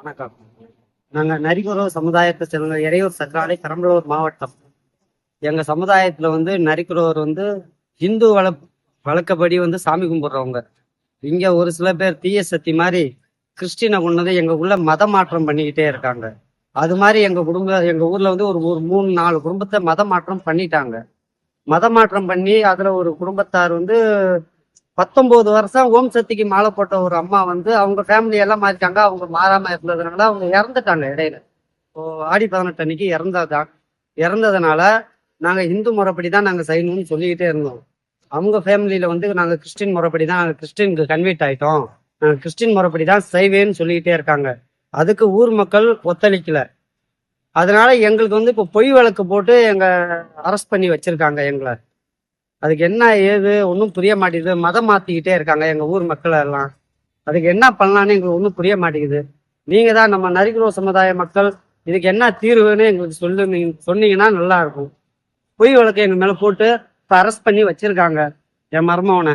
வணக்கம் நாங்க நரிக்குறவர் சமுதாயத்தை சேர்ந்த இறையூர் சக்கராலை பெரம்பலூர் மாவட்டம். எங்க சமுதாயத்துல வந்து நரிக்குறவர் வந்து இந்து வழ வழக்கப்படி வந்து சாமி கும்பிடுறவங்க. இங்க ஒரு சில பேர் தீய சக்தி மாதிரி கிறிஸ்டினை கொண்டது எங்க உள்ள மத மாற்றம் பண்ணிக்கிட்டே இருக்காங்க. அது மாதிரி எங்க குடும்ப எங்க ஊர்ல வந்து ஒரு ஒரு மூணு நாலு குடும்பத்தை மத மாற்றம் பண்ணிட்டாங்க. மத மாற்றம் பண்ணி அதுல ஒரு குடும்பத்தார் வந்து பத்தொன்பது வருஷம் ஓம் சக்திக்கு மாலை போட்ட ஒரு அம்மா வந்து அவங்க ஃபேமிலி எல்லாம் மாறிட்டாங்க. அவங்க மாறாம இருந்ததுனால அவங்க இறந்துட்டாங்க இடையில. இப்போ ஆடி பதினெட்டு அன்னைக்கு இறந்தாதான் இறந்ததுனால நாங்க இந்து முறைப்படி தான் நாங்க செய்யணும்னு சொல்லிக்கிட்டே இருந்தோம். அவங்க ஃபேமிலியில வந்து நாங்க கிறிஸ்டின் முறைப்படி தான் நாங்க கிறிஸ்டினுக்கு கன்வெர்ட் ஆயிட்டோம். நாங்க கிறிஸ்டின் முறைப்படி தான் செய்வேன்னு சொல்லிக்கிட்டே இருக்காங்க. அதுக்கு ஊர் மக்கள் ஒத்துழைக்கல. அதனால எங்களுக்கு வந்து இப்போ பொய் வழக்கு போட்டு எங்க அரெஸ்ட் பண்ணி வச்சிருக்காங்க எங்களை. அதுக்கு என்ன ஏது? ஒன்றும் புரிய மாட்டேங்குது. மதம் மாற்றிக்கிட்டே இருக்காங்க எங்கள் ஊர் மக்கள் எல்லாம். அதுக்கு என்ன பண்ணலான்னு எங்களுக்கு ஒன்றும் புரிய மாட்டேங்குது. நீங்கள் தான் நம்ம நரிக்குறோ சமுதாய மக்கள் இதுக்கு என்ன தீர்வுன்னு எங்களுக்கு சொல்லு நீங்கள் சொன்னீங்கன்னா நல்லா இருக்கும். பொய் வழக்கு எங்கள் மேலே போட்டு இப்போ அரெஸ்ட் பண்ணி வச்சிருக்காங்க. என் மருமவனை.